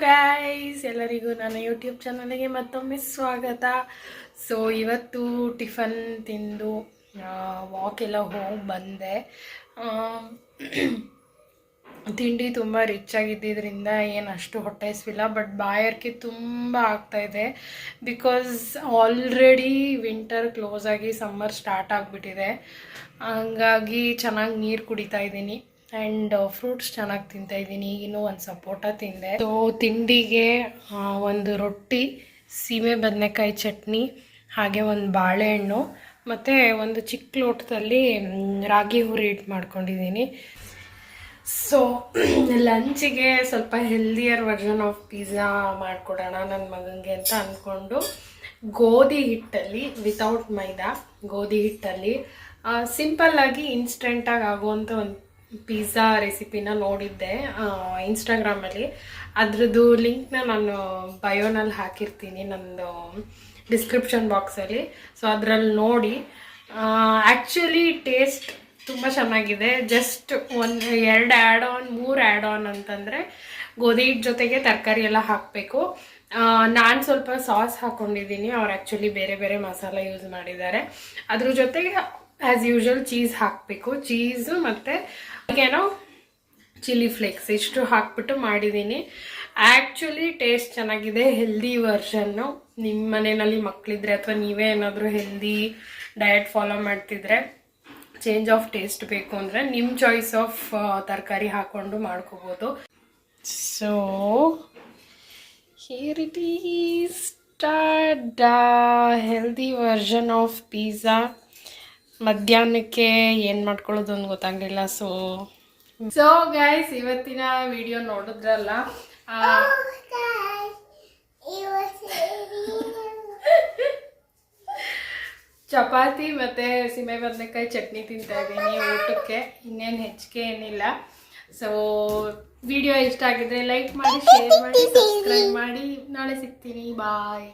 Guys ಎಲ್ಲರಿಗೂ ನನ್ನ YouTube ಚಾನಲ್ಗೆ ಮತ್ತೊಮ್ಮೆ ಸ್ವಾಗತ. ಸೊ ಇವತ್ತು ಟಿಫನ್ ತಿಂದು ವಾಕ್ ಎಲ್ಲ ಹೋಗಿ ಬಂದೆ. ತಿಂಡಿ ತುಂಬ ರಿಚ್ ಆಗಿದ್ದರಿಂದ ಏನು ಅಷ್ಟು ಹೊಟ್ಟೆ ಹಸಿವಿಲ್ಲ ಬಟ್ ಬಾಯರ್ಕೆ ತುಂಬ ಆಗ್ತಾಯಿದೆ ಬಿಕಾಸ್ ಆಲ್ರೆಡಿ ವಿಂಟರ್ ಕ್ಲೋಸ್ ಆಗಿ ಸಮ್ಮರ್ ಸ್ಟಾರ್ಟ್ ಆಗಿಬಿಟ್ಟಿದೆ. ಹಂಗಾಗಿ ಚೆನ್ನಾಗಿ ನೀರು ಕುಡಿತಾ ಇದ್ದೀನಿ. ಆ್ಯಂಡ್ ಫ್ರೂಟ್ಸ್ ಚೆನ್ನಾಗಿ ತಿಂತಾ ಇದ್ದೀನಿ. ಈಗಿನ ಒಂದು ಸಪೋಟ ತಿಂದೆ. ಸೊ ತಿಂಡಿಗೆ ಒಂದು ರೊಟ್ಟಿ, ಸೀಮೆ ಬದನೆಕಾಯಿ ಚಟ್ನಿ, ಹಾಗೆ ಒಂದು ಬಾಳೆಹಣ್ಣು, ಮತ್ತು ಒಂದು ಚಿಕ್ಕ ಲೋಟದಲ್ಲಿ ರಾಗಿ ಹುರಿ ಇಟ್ಟು ಮಾಡ್ಕೊಂಡಿದ್ದೀನಿ. ಸೊ ಲಂಚಿಗೆ ಸ್ವಲ್ಪ ಹೆಲ್ದಿಯರ್ ವರ್ಷನ್ ಆಫ್ ಪಿಜ್ಜಾ ಮಾಡಿಕೊಡೋಣ ನನ್ನ ಮಗನಿಗೆ ಅಂತ ಅಂದ್ಕೊಂಡು ಗೋಧಿ ಹಿಟ್ಟಲ್ಲಿ ವಿತೌಟ್ ಮೈದಾ, ಗೋಧಿ ಹಿಟ್ಟಲ್ಲಿ ಸಿಂಪಲ್ಲಾಗಿ ಇನ್ಸ್ಟೆಂಟಾಗಿ ಆಗುವಂಥ ಒಂದು ಪಿಜ್ಜಾ ರೆಸಿಪಿನ ನೋಡಿದ್ದೆ ಇನ್ಸ್ಟಾಗ್ರಾಮಲ್ಲಿ ಅದರದ್ದು ಲಿಂಕ್ನ ನಾನು ಬಯೋನಲ್ಲಿ ಹಾಕಿರ್ತೀನಿ, ನಂದು ಡಿಸ್ಕ್ರಿಪ್ಷನ್ ಬಾಕ್ಸಲ್ಲಿ ಸೊ ಅದರಲ್ಲಿ ನೋಡಿ. ಆ್ಯಕ್ಚುಲಿ ಟೇಸ್ಟ್ ತುಂಬ ಚೆನ್ನಾಗಿದೆ. ಜಸ್ಟ್ ಒಂದು, ಎರಡು ಆ್ಯಡ್ ಆನ್ ಮೂರು ಆ್ಯಡ್ ಆನ್ ಅಂತಂದರೆ ಗೋಧಿ ಹಿಟ್ಟು ಜೊತೆಗೆ ತರಕಾರಿ ಎಲ್ಲ ಹಾಕಬೇಕು. ನಾನು ಸ್ವಲ್ಪ ಸಾಸ್ ಹಾಕ್ಕೊಂಡಿದ್ದೀನಿ ಅವ್ರು ಆ್ಯಕ್ಚುಲಿ ಬೇರೆ ಬೇರೆ ಮಸಾಲ ಯೂಸ್ ಮಾಡಿದ್ದಾರೆ. ಅದ್ರ ಜೊತೆಗೆ ಆ್ಯಸ್ ಯೂಶ್ವಲ್ ಚೀಸ್ ಹಾಕಬೇಕು. ಚೀಸು ಮತ್ತು ಏನೋ ಚಿಲ್ಲಿ ಫ್ಲೇಕ್ಸ್ ಇಷ್ಟು ಹಾಕ್ಬಿಟ್ಟು ಮಾಡಿದ್ದೀನಿ. ಆ್ಯಕ್ಚುಲಿ ಟೇಸ್ಟ್ ಚೆನ್ನಾಗಿದೆ ಹೆಲ್ದಿ ವರ್ಷನ್ನು ನಿಮ್ಮ ಮನೆಯಲ್ಲಿ ಮಕ್ಕಳಿದ್ರೆ ಅಥವಾ ನೀವೇ ಏನಾದರೂ ಹೆಲ್ದಿ ಡಯಟ್ ಫಾಲೋ ಮಾಡ್ತಿದ್ರೆ ಚೇಂಜ್ ಆಫ್ ಟೇಸ್ಟ್ ಬೇಕು ಅಂದರೆ ನಿಮ್ಮ ಚಾಯ್ಸ್ ಆಫ್ ತರಕಾರಿ ಹಾಕ್ಕೊಂಡು ಮಾಡ್ಕೋಬೋದು. So here it is healthy version of pizza ಮಧ್ಯಾಹ್ನಕ್ಕೆ ಏನು ಮಾಡ್ಕೊಳ್ಳೋದು ಅಂತ ಗೊತ್ತಾಗಲಿಲ್ಲ ಸೊ ಸೊ ಗೈಸ್ ಇವತ್ತಿನ ವಿಡಿಯೋ ನೋಡಿದ್ರಲ್ಲ ಆ, ಚಪಾತಿ ಮತ್ತೆ ಸೀಮೆ ಬದನೆಕಾಯಿ ಚಟ್ನಿ ತಿಂತಾ ಇದ್ದೀನಿ ಊಟಕ್ಕೆ ಇನ್ನೇನು ಹೆಚ್ಚಿಗೆ ಏನಿಲ್ಲ. ಸೊ ವಿಡಿಯೋ ಇಷ್ಟ ಆಗಿದ್ರೆ ಲೈಕ್ ಮಾಡಿ ಶೇರ್ ಮಾಡಿ ಸಬ್ಸ್ಕ್ರೈಬ್ ಮಾಡಿ. ನಾಳೆ ಸಿಗ್ತೀನಿ. ಬಾಯ್